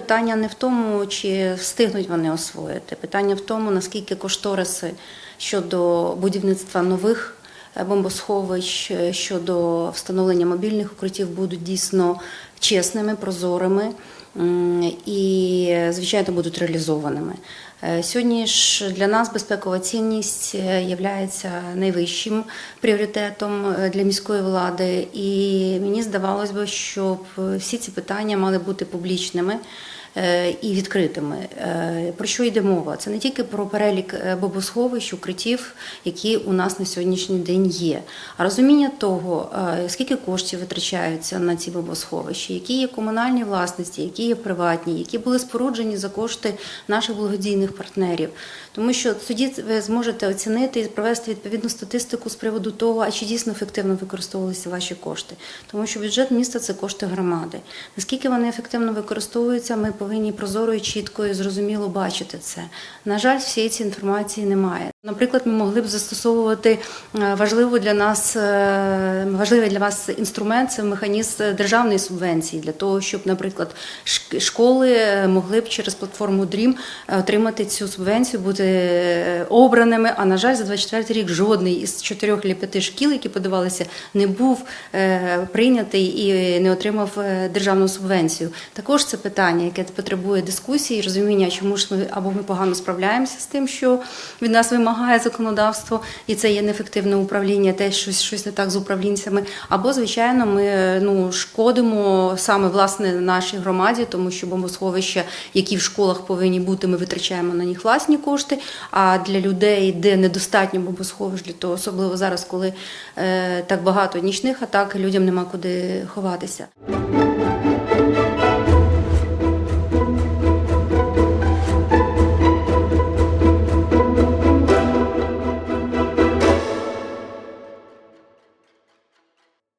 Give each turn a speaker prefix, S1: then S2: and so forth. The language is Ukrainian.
S1: Питання не в тому, чи встигнуть вони освоїти. Питання в тому, наскільки кошториси щодо будівництва нових е, бомбосховищ, е, щодо встановлення мобільних укриттів будуть дійсно чесними, прозорими і, звичайно, будуть реалізованими. Е, Сьогодні ж для нас безпекова цінність є найвищим пріоритетом е, для міської влади, і мені здавалось би, щоб всі ці питання мали бути публічними. Е, І відкритими. Е, Про що йде мова? Це не тільки про перелік е, бомбосховищ, укриттів, які у нас на сьогоднішній день є, а розуміння того, скільки коштів витрачаються на ці бомбосховища, які є комунальні власності, які є приватні, які були споруджені за кошти наших благодійних партнерів. Тому що тоді ви зможете оцінити і провести відповідну статистику з приводу того, а чи дійсно ефективно використовувалися ваші кошти. Тому що бюджет міста це кошти громади. Наскільки вони ефективно використовуються, ми повинні прозоро і чітко і зрозуміло бачити це. На жаль, всієї цієї інформації немає. Наприклад, ми могли б застосовувати е, важливу для нас е, важливий для вас інструмент це механізм державної субвенції для того, щоб, наприклад, шк- школи е, могли б через платформу DREAM е, отримати цю субвенцію, бути е, обраними. А на жаль, за 24 рік жодний із чотирьох чи п'яти шкіл, які подавалися, не був е, прийнятий і не отримав е, державну субвенцію. Також це питання, яке потребує дискусії, розуміння, чому ж ми або ми погано справляємося з тим, що від нас вимагає законодавство, і це є неефективне управління, те щось, щось не так з управлінцями. Або, звичайно, ми ну шкодимо саме власне нашій громаді, тому що бомбосховища, які в школах повинні бути, ми витрачаємо на них власні кошти. А для людей, де недостатньо бомбосховищ, того, особливо зараз, коли е, так багато нічних атак, людям нема куди ховатися.